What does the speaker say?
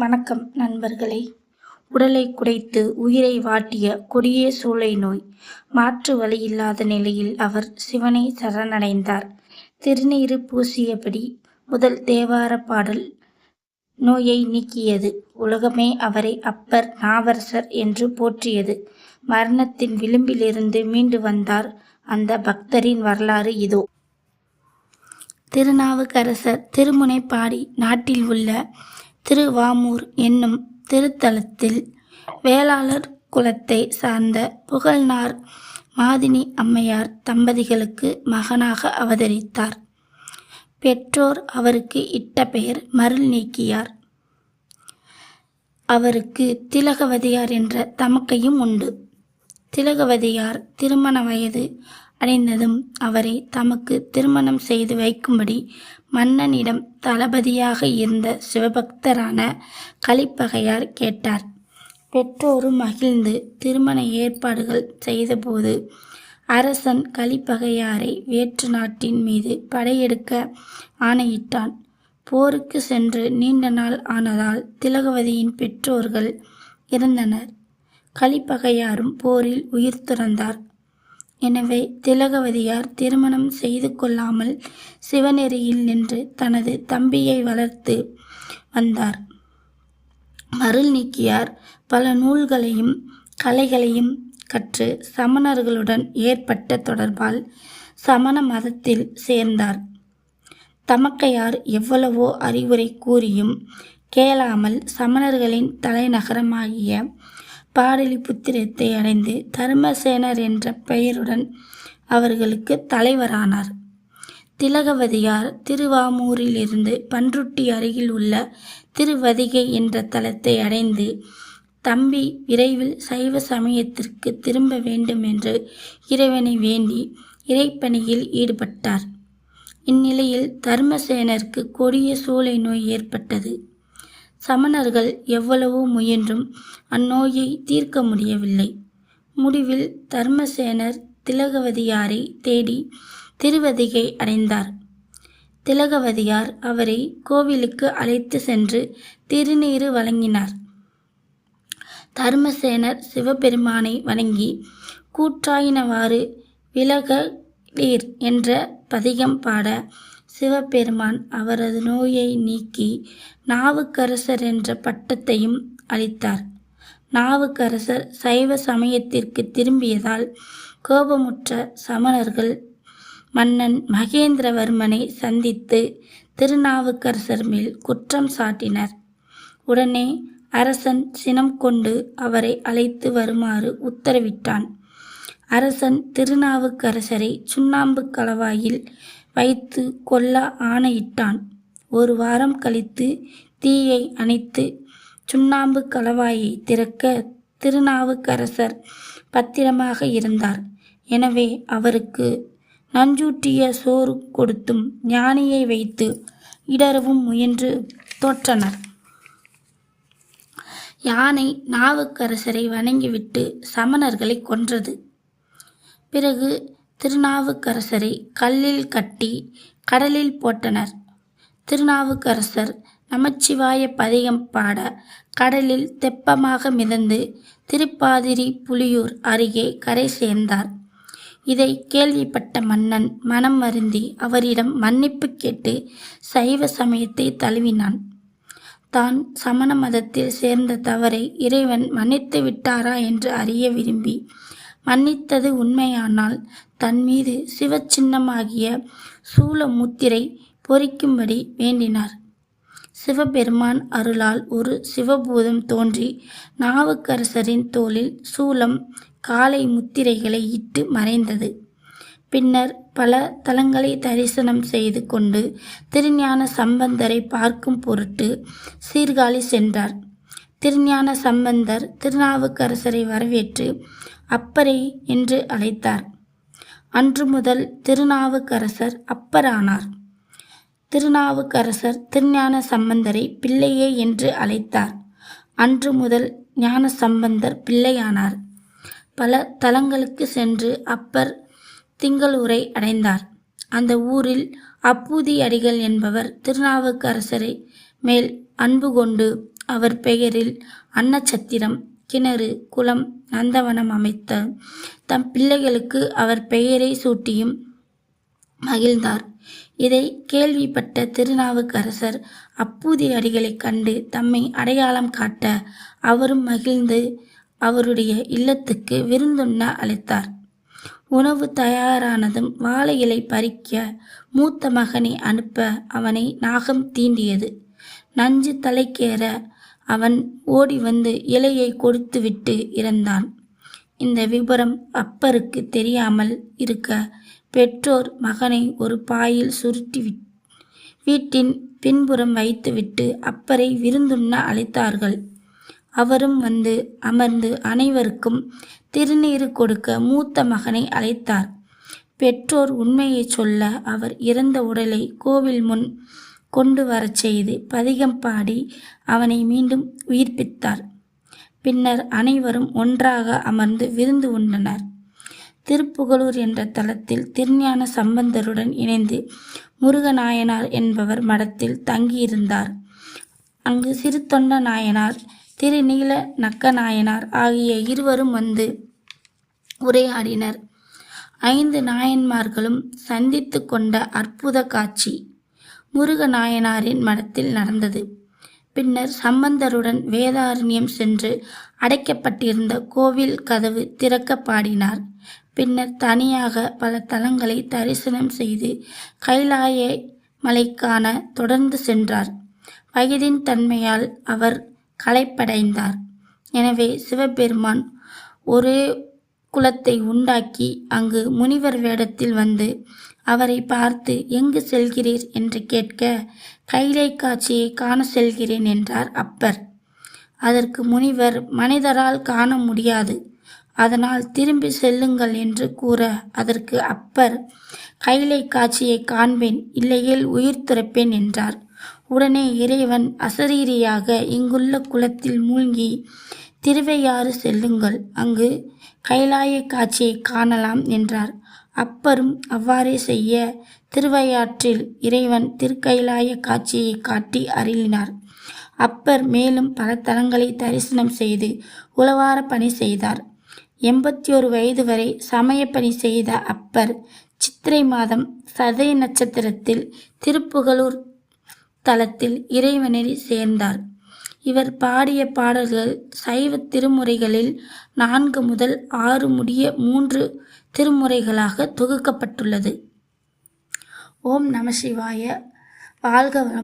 வணக்கம் நண்பர்களே. உடலை குடைத்து உயிரை வாட்டிய கொடிய சூளை நோய் மாற்று வழியில்லாத நிலையில் அவர் சிவனை சரணடைந்தார். திருநீறு பூசியபடி முதல் தேவார பாடல் நோயை நீக்கியது. உலகமே அவரை அப்பர் நாவரசர் என்று போற்றியது. மரணத்தின் விளிம்பிலிருந்து மீண்டு வந்தார் அந்த பக்தரின் வரலாறு இதோ. திருநாவுக்கரசர் திருமுனைப்பாடி நாட்டில் உள்ள திருவாமூர் என்னும் திருத்தலத்தில் வேளாளர் குலத்தை சார்ந்த புகழ்னார் மாதினி அம்மையார் தம்பதிகளுக்கு மகனாக அவதரித்தார். பெற்றோர் அவருக்கு இட்ட பெயர் மருள் நீக்கியார். அவருக்கு திலகவதியார் என்ற தமக்கையும் உண்டு. திலகவதியார் திருமண வயது அடைந்ததும் அவரை தமக்கு திருமணம் செய்து வைக்கும்படி மன்னனிடம் தளபதியாக இருந்த சிவபக்தரான கலிப்பகையார் கேட்டார். பெற்றோரும் மகிழ்ந்து திருமண ஏற்பாடுகள் செய்தபோது அரசன் கலிப்பகையாரை வேற்று நாட்டின் மீது படையெடுக்க ஆணையிட்டான். போருக்கு சென்று நீண்ட நாள் ஆனதால் திலகவதியின் பெற்றோர்கள் இறந்தனர். கலிப்பகையாரும் போரில் உயிர் துறந்தார். எனவே திலகவதியார் திருமணம் செய்து கொள்ளாமல் சிவநெறியில் நின்று தனது தம்பியை வளர்த்து வந்தார். மருள் நீக்கியார் பல நூல்களையும் கலைகளையும் கற்று சமணர்களுடன் ஏற்பட்ட தொடர்பால் சமண மதத்தில் சேர்ந்தார். தமக்கையார் எவ்வளவோ அறிவுரை கூறியும் கேளாமல் சமணர்களின் தலைநகரமாகிய பாடலிபுத்திரத்தை அடைந்து தர்மசேனர் என்ற பெயருடன் அவர்களுக்கு தலைவரானார். திலகவதியார் திருவாமூரிலிருந்து பன்ருட்டி அருகில் உள்ள திருவதிகை என்ற தலத்தை அடைந்து தம்பி விரைவில் சைவ சமயத்திற்கு திரும்ப வேண்டும் என்று இறைவனை வேண்டி இறைப்பணியில் ஈடுபட்டார். இந்நிலையில் தர்மசேனருக்கு கொடிய சூளை நோய் ஏற்பட்டது. சமணர்கள் எவ்வளவோ முயன்றும் அந்நோயை தீர்க்க முடியவில்லை. முடிவில் தர்மசேனர் திலகவதியாரை தேடி திருவதிகை அடைந்தார். திலகவதியார் அவரை கோவிலுக்கு அழைத்து சென்று திருநீறு வழங்கினார். தர்மசேனர் சிவபெருமானை வணங்கி கூற்றாயினவாறு விலக நீர் என்ற பதிகம் பாட சிவபெருமான் அவரது நோயை நீக்கி நாவுக்கரசர் என்ற பட்டத்தையும் அளித்தார். நாவுக்கரசர் சைவ சமயத்திற்கு திரும்பியதால் கோபமுற்ற சமணர்கள் மன்னன் மகேந்திரவர்மனை சந்தித்து திருநாவுக்கரசர் மேல் குற்றம் சாட்டினர். உடனே அரசன் சினம் கொண்டு அவரை அழைத்து வருமாறு உத்தரவிட்டான். அரசன் திருநாவுக்கரசரை சுண்ணாம்பு கலவாயில் வைத்து கொல்ல ஆணையிட்டான். ஒரு வாரம் கழித்து தீயை அணைத்து சுண்ணாம்பு கலவாயை திறக்க திருநாவுக்கரசர் பத்திரமாக இருந்தார். எனவே அவருக்கு நஞ்சூட்டிய சோறு கொடுத்தும் ஞானியை வைத்து இடரவும் முயன்று தோற்றனர். யானை நாவுக்கரசரை வணங்கிவிட்டு சமணர்களை கொன்றது. பிறகு திருநாவுக்கரசரை கல்லில் கட்டி கடலில் போட்டனர். திருநாவுக்கரசர் நமச்சிவாய பதிகம் பாட கடலில் தெப்பமாக மிதந்து திருப்பாதிரி புலியூர் அருகே கரை சேர்ந்தார். இதை கேள்விப்பட்ட மன்னன் மனம் வருந்தி அவரிடம் மன்னிப்பு கேட்டு சைவ சமயத்தை தழுவினான். தான் சமண மதத்தில் சேர்ந்த தவறை இறைவன் மன்னித்து விட்டாரா என்று அறிய விரும்பி மன்னித்தது உண்மையானால் தன் மீது சிவச்சின்னமாகிய சூலமுத்திரை பொறிக்கும்படி வேண்டினார். சிவபெருமான் அருளால் ஒரு சிவபூதம் தோன்றி நாவுக்கரசரின் தோளில் சூலம் காலை முத்திரைகளை இட்டு மறைந்தது. பின்னர் பல தலங்களை தரிசனம் செய்து கொண்டு திருஞான சம்பந்தரை பார்க்கும் பொருட்டு சீர்காழி சென்றார். திருஞான சம்பந்தர் திருநாவுக்கரசரை வரவேற்று அப்பரை என்று அழைத்தார். அன்று முதல் திருநாவுக்கரசர் அப்பரானார். திருநாவுக்கரசர் திருஞான சம்பந்தரை பிள்ளையே என்று அழைத்தார். அன்று முதல் ஞான சம்பந்தர் பிள்ளையானார். பல தலங்களுக்கு சென்று அப்பர் திங்களூரை அடைந்தார். அந்த ஊரில் அப்பூதி அடிகள் என்பவர் திருநாவுக்கரசரை மேல் அன்பு கொண்டு அவர் பெயரில் அன்னச்சத்திரம் கிணறு குளம் நந்தவனம் அமைத்த தம் பிள்ளைகளுக்கு அவர் பெயரை சூட்டியும் மகிழ்ந்தார். இதை கேள்விப்பட்ட திருநாவுக்கரசர் அப்பூதி அடிகளைக் கண்டு தம்மை அடையாளம் காட்ட அவரும் மகிழ்ந்து அவருடைய இல்லத்துக்கு விருந்துண்ண அழைத்தார். உணவு தயாரானதும் வாழை இலை பறிக்க மூத்த மகனை அனுப்ப அவனை நாகம் தீண்டியது. நஞ்சு தலைக்கேற அவன் ஓடி வந்து இலையை கொடுத்துவிட்டு இறந்தான். இந்த விபரம் அப்பருக்கு தெரியாமல் இருக்க பெற்றோர் மகனை ஒரு பாயில் சுருட்டி வீட்டின் பின்புறம் வைத்துவிட்டு அப்பரை விருந்துண்ண அழைத்தார்கள். அவரும் வந்து அமர்ந்து அனைவருக்கும் திருநீறு கொடுக்க மூத்த மகனை அழைத்தார். பெற்றோர் உண்மையை சொல்ல அவர் இறந்த உடலை கோவில் முன் கொண்டு வரச் செய்து பதிகம் பாடி அவனை மீண்டும் உயிர்ப்பித்தார். பின்னர் அனைவரும் ஒன்றாக அமர்ந்து விருந்து உண்டனர். திருப்புகலூர் என்ற தலத்தில் திருஞான சம்பந்தருடன் இணைந்து முருகநாயனார் என்பவர் மடத்தில் தங்கியிருந்தார். அங்கு சிறுத்தொண்ட நாயனார் திருநீல நக்க நாயனார் ஆகிய இருவரும் வந்து உரையாடினர். ஐந்து நாயன்மார்களும் சந்தித்து கொண்ட அற்புத காட்சி. முருகநாயனாரின் மடத்தில் நடந்தது. பின்னர் சம்பந்தருடன் வேதாரண்யம் சென்று அடைக்கப்பட்டிருந்த கோவில் கதவு திறக்க பாடினார். பின்னர் தனியாக பல தலங்களை தரிசனம் செய்து கைலாய மலைக்கான தொடர்ந்து சென்றார். வயதின் தன்மையால் அவர் களைப்படைந்தார். எனவே சிவபெருமான் ஒரே குலத்தை உண்டாக்கி அங்கு முனிவர் வேடத்தில் வந்து அவரை பார்த்து எங்கு செல்கிறீர்? என்று கேட்க கைலை காட்சியை காண செல்கிறேன் என்றார் அப்பர். அதற்கு முனிவர் மனிதரால் காண முடியாது. அதனால் திரும்பி செல்லுங்கள் என்று கூற அதற்கு அப்பர் கைலை காட்சியை காண்பேன் இல்லையேல் உயிர் துறப்பேன் என்றார். உடனே இறைவன் அசரீரியாக இங்குள்ள குளத்தில் மூழ்கி திருவையாறு செல்லுங்கள் அங்கு கைலாய காட்சியை காணலாம் என்றார். அப்பரும் அவ்வாறே செய்ய திருவையாற்றில் இறைவன் திருக்கைலாய காட்சியை காட்டி அருளினார். அப்பர் மேலும் பல தலங்களை தரிசனம் செய்து உளவார பணி செய்தார். எண்பத்தி ஒரு வயது வரை சமய பணி செய்த அப்பர் சித்திரை மாதம் சதய நட்சத்திரத்தில் திருப்புகலூர் தலத்தில் இறைவனடி சேர்ந்தார். இவர் பாடிய பாடல்கள் சைவ திருமுறைகளில் நான்கு முதல் ஆறு முடிய மூன்று திருமுறைகளாக தொகுக்கப்பட்டுள்ளது. ஓம் நம சிவாய. வாழ்க